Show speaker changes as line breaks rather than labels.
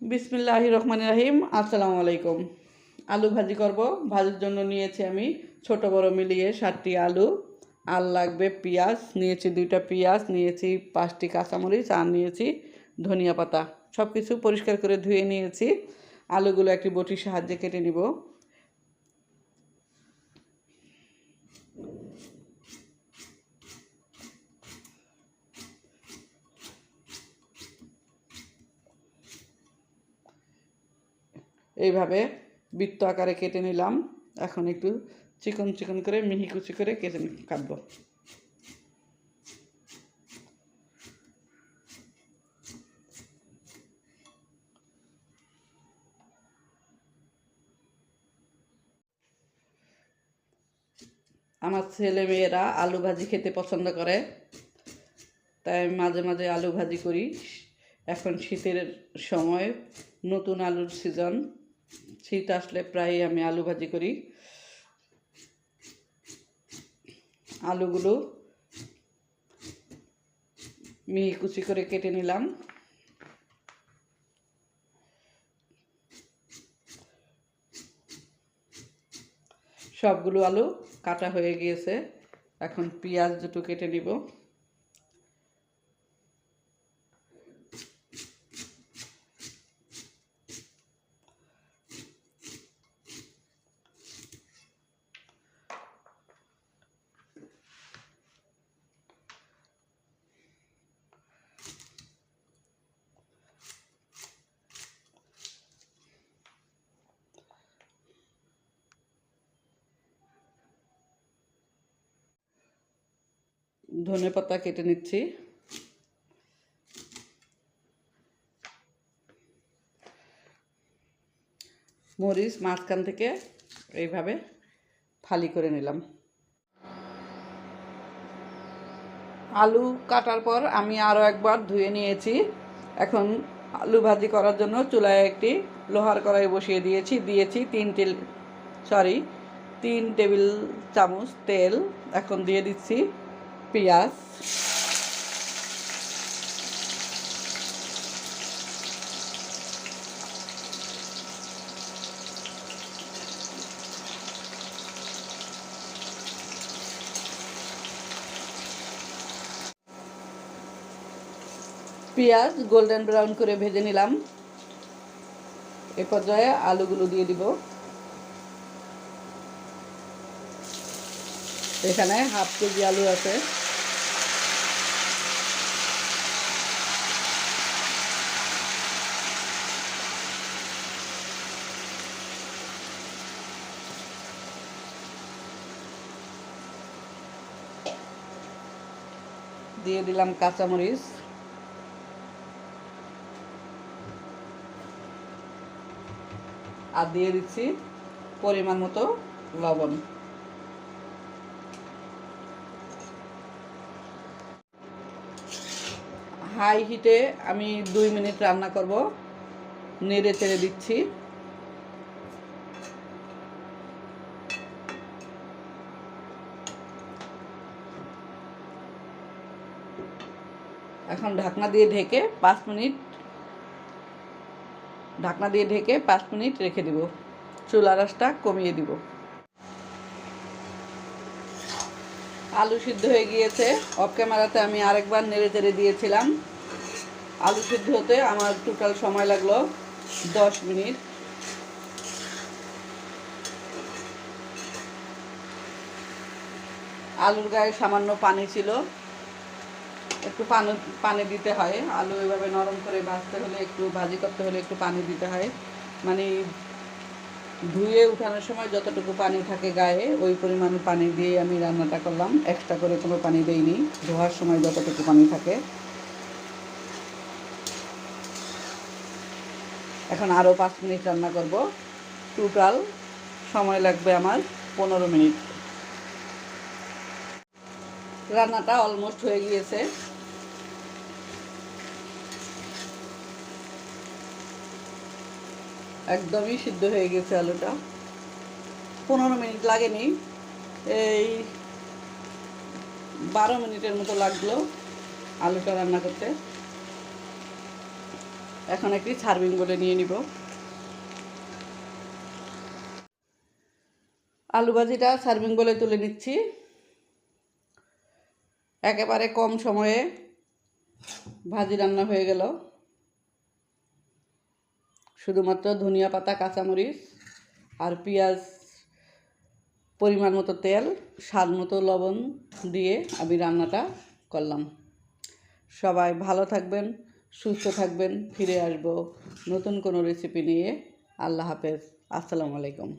বিসমিল্লাহ রহমান রাহিম, আসসালামু আলাইকুম। আলু ভাজি করব। ভাজির জন্য নিয়েছি আমি ছোট বড় মিলিয়ে সাতটি আলু। আর লাগবে পেঁয়াজ, নিয়েছি দুইটা পেঁয়াজ, নিয়েছি পাঁচটি কাঁচামরিচ, আর নিয়েছি ধনিয়া পাতা। সব কিছু পরিষ্কার করে ধুয়ে নিয়েছি। আলুগুলো একটি বটির সাহায্যে কেটে নিব। এইভাবে বৃত্ত আকারে কেটে নিলাম। এখন একটু চিকন চিকন করে, মিহি কুচি করে কেটে কাটবো। আমার ছেলে মেয়েরা আলু ভাজি খেতে পছন্দ করে, তাই মাঝে মাঝে আলু ভাজি করি। এখন শীতের সময় নতুন আলুর সিজন। শীত আসলে প্রায় আমি আলু ভাজি করি। আলুগুলো মিহি কুচি করে কেটে নিলাম। সবগুলো আলু কাটা হয়ে গিয়েছে। এখন পেঁয়াজ দুটো কেটে নিব। ধনে পাতা কেটে নিচ্ছি। মরিচ মাঝখান থেকে এইভাবে ফালি করে নিলাম। আলু কাটার পর আমি আরও একবার ধুয়ে নিয়েছি। এখন আলু ভাজি করার জন্য চুলায় একটি লোহার কড়াই বসিয়ে দিয়েছি। দিয়েছি তিন টেল সরি তিন টেবিল চামচ তেল এখন দিয়ে দিচ্ছি। পেঁয়াজ। পেঁয়াজ গোল্ডেন ব্রাউন করে ভেজে নিলাম। এ পর্যায়ে আলুগুলো দিয়ে দিব। এখানে হাফ কেজি আলু আছে। দিয়ে দিলাম কাঁচামরিচ। আর দিয়ে দিচ্ছি পরিমাণ মতো লবণ। হাই হিটে আমি দুই মিনিট রান্না করব। নেড়ে চেড়ে দিচ্ছি। এখন ঢাকনা দিয়ে ঢেকে পাঁচ মিনিট, ঢাকনা দিয়ে ঢেকে পাঁচ মিনিট রেখে দিব। চুলা রাসটা কমিয়ে দিব। আলু সিদ্ধ হয়ে গিয়েছে। অফ ক্যামেরাতে আমি আরেকবার নেড়ে চেড়ে দিয়েছিলাম। আলু সিদ্ধ হতে আমার টোটাল সময় লাগল দশ মিনিট। আলুর গায়ে সামান্য পানি ছিল। একটু পানি পানি দিতে হয়। আলু এভাবে নরম করে ভাজতে হলে, একটু ভাজি করতে হলে একটু পানি দিতে হয়। মানে ধুয়ে উঠানোর সময় যতটুকু পানি থাকে গায়ে, ওই পরিমাণ পানি দিয়ে আমি রান্নাটা করলাম। এক্সট্রা করে কোনো পানি দেইনি। ধোয়ার সময় যতটুকু পানি থাকে। এখন আরও পাঁচ মিনিট রান্না করব। টোটাল সময় লাগবে আমার পনেরো মিনিট। রান্নাটা অলমোস্ট হয়ে গিয়েছে। একদমই সিদ্ধ হয়ে গেছে আলুটা। পনেরো মিনিট লাগেনি। এই বারো মিনিটের মতো লাগল আলুটা রান্না করতে। এখন একটি সার্ভিং বলে নিয়ে নিব। আলু ভাজিটা সার্ভিং বলে তুলে নিচ্ছি। একেবারে কম সময়ে ভাজি রান্না হয়ে গেল। শুধুমাত্র ধনিয়া পাতা, কাঁচামরিচ আর পেঁয়াজ পরিমাণ মতো তেল, স্বাদ মতো লবণ দিয়ে আমি রান্নাটা করলাম। সবাই ভালো থাকবেন, সুস্থ থাকবেন, ফিরে আসব নতুন কোনো রেসিপি নিয়ে। আল্লাহ হাফেজ। আসসালামু আলাইকুম।